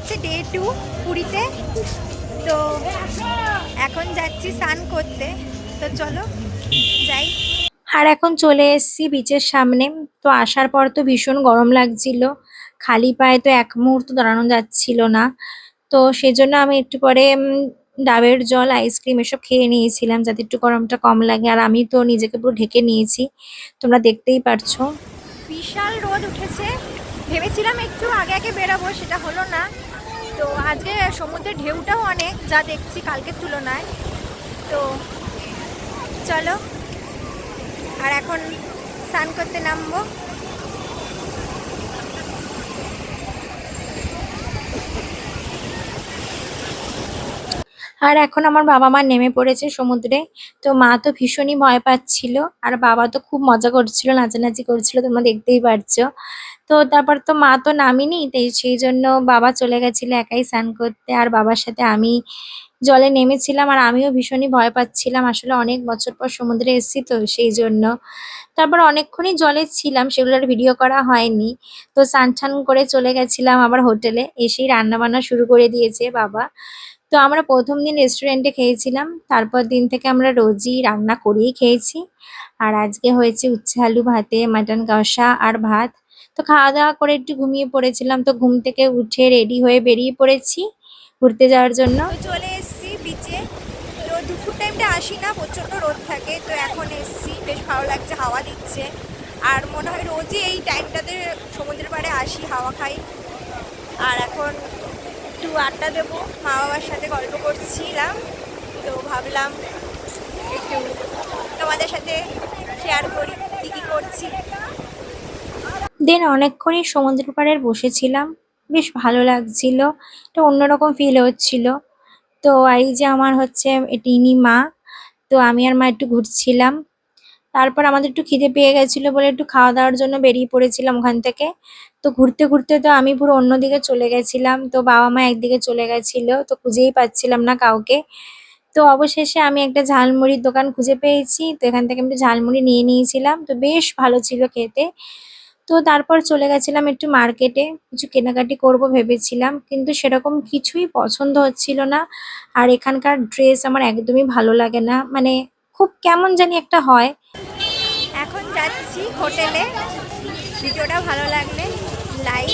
হচ্ছে day to পুরীতে। তো এখন যাচ্ছি স্নান করতে। তো চলো যাই। আর এখন চলে এসেছি বিচের সামনে। তো আসার পর তো ভীষণ গরম লাগছিল। খালি পায়ে তো এক মুহূর্ত দাঁড়ানো যাচ্ছিল না। তো সেজন্য আমি একটু পরে ডাবের জল আইসক্রিম এসব খেয়ে নিয়েছিলাম যাতে একটু গরমটা কম লাগে। আর আমি তো নিজেকে পুরো ঢেকে নিয়েছি। তোমরা দেখতেই পারছ। বিশাল রোদ উঠেছে। ভেবেছিলাম একটু আগে আগে বেরাবো সেটা হলো না। তো আজকে সমুদ্রের ঢেউটাও অনেক, যা দেখছি কালকের তুলনায়। তো চলো, আর এখন স্নান করতে নামবো। আর এখন আমার বাবা মা নেমে পড়েছে সমুদ্রে। তো মা তো ভীষণই ভয় পাচ্ছিল, আর বাবা তো খুব মজা করছিল, নাচানাচি করছিল, তোমরা দেখতেই পারছ। তো তারপর তো মা তো নামিনি তাই সেই জন্য বাবা চলে গেছিল একাই স্নান করতে, আর বাবার সাথে আমি জলে নেমেছিলাম, আর আমিও ভীষণই ভয় পাচ্ছিলাম। আসলে অনেক বছর পর সমুদ্রে এসেছি তো সেই জন্য। তারপর অনেকক্ষণই জলে ছিলাম সেগুলোর ভিডিও করা হয়নি। তো স্নান করে চলে গেছিলাম আবার হোটেলে, এসেই রান্না বান্না শুরু করে দিয়েছে বাবা। তো আমরা প্রথম দিন রেস্টুরেন্টে খেয়েছিলাম, তারপর দিন থেকে আমরা রোজই রান্না করেই খেয়েছি। আর আজকে হয়েছে উচ্ছে আলু ভাতে মাটন কষা আর ভাত। তো খাওয়া দাওয়া করে একটু ঘুমিয়ে পড়েছিলাম, তো ঘুম থেকে উঠে রেডি হয়ে বেরিয়ে পড়েছি ঘুরতে যাওয়ার জন্য। চলে এসেছি বিচে তো দুপুর টাইমটা আসি না, প্রচণ্ড রোদ থাকে, তো এখন এসেছি, বেশ ভালো লাগছে, হাওয়া দিচ্ছে। আর মনে হয় রোজই এই টাইমটাতে সমুদ্রের পাড়ে আসি, হাওয়া খাই। আর এখন একটু আড্ডা দেবো। মা বাবার সাথে গল্প করছিলাম, তো ভাবলাম একটু তোমাদের সাথে শেয়ার করি, কী কী করছি। দেন অনেকক্ষণই সমুদ্র পাড়ে বসেছিলাম। বেশ ভালো লাগছিল, একটা অন্যরকম ফিল হচ্ছিল। তো এই যে আমার হচ্ছে টিনি মা, তো আমি আর মা একটু ঘুরছিলাম। তারপর আমাদের একটু খিদে পেয়ে গেছিল বলে একটু খাওয়া দাওয়ার জন্য বেরিয়ে পড়েছিলাম ওখান থেকে। তো ঘুরতে ঘুরতে তো আমি পুরো অন্যদিকে চলে গেছিলাম, তো বাবা মা একদিকে চলে গেছিল, তো খুঁজেই পাচ্ছিলাম না কাউকে। তো অবশেষে আমি একটা ঝালমুড়ির দোকান খুঁজে পেয়েছি, তো এখান থেকে আমি ঝালমুড়ি নিয়ে নিয়েছিলাম, তো বেশ ভালো ছিল খেতে। তো তারপর চলে গেছিলাম একটু মার্কেটে, কিছু কেনাকাটি করব ভেবেছিলাম, কিন্তু সেরকম কিছুই পছন্দ হচ্ছিল না, আর এখানকার ড্রেস আমার একদমই ভালো লাগে না মানে খুব কেমন জানি একটা হয়। এখন যাচ্ছি হোটেলে। ভিডিওটা ভালো লাগলে লাইক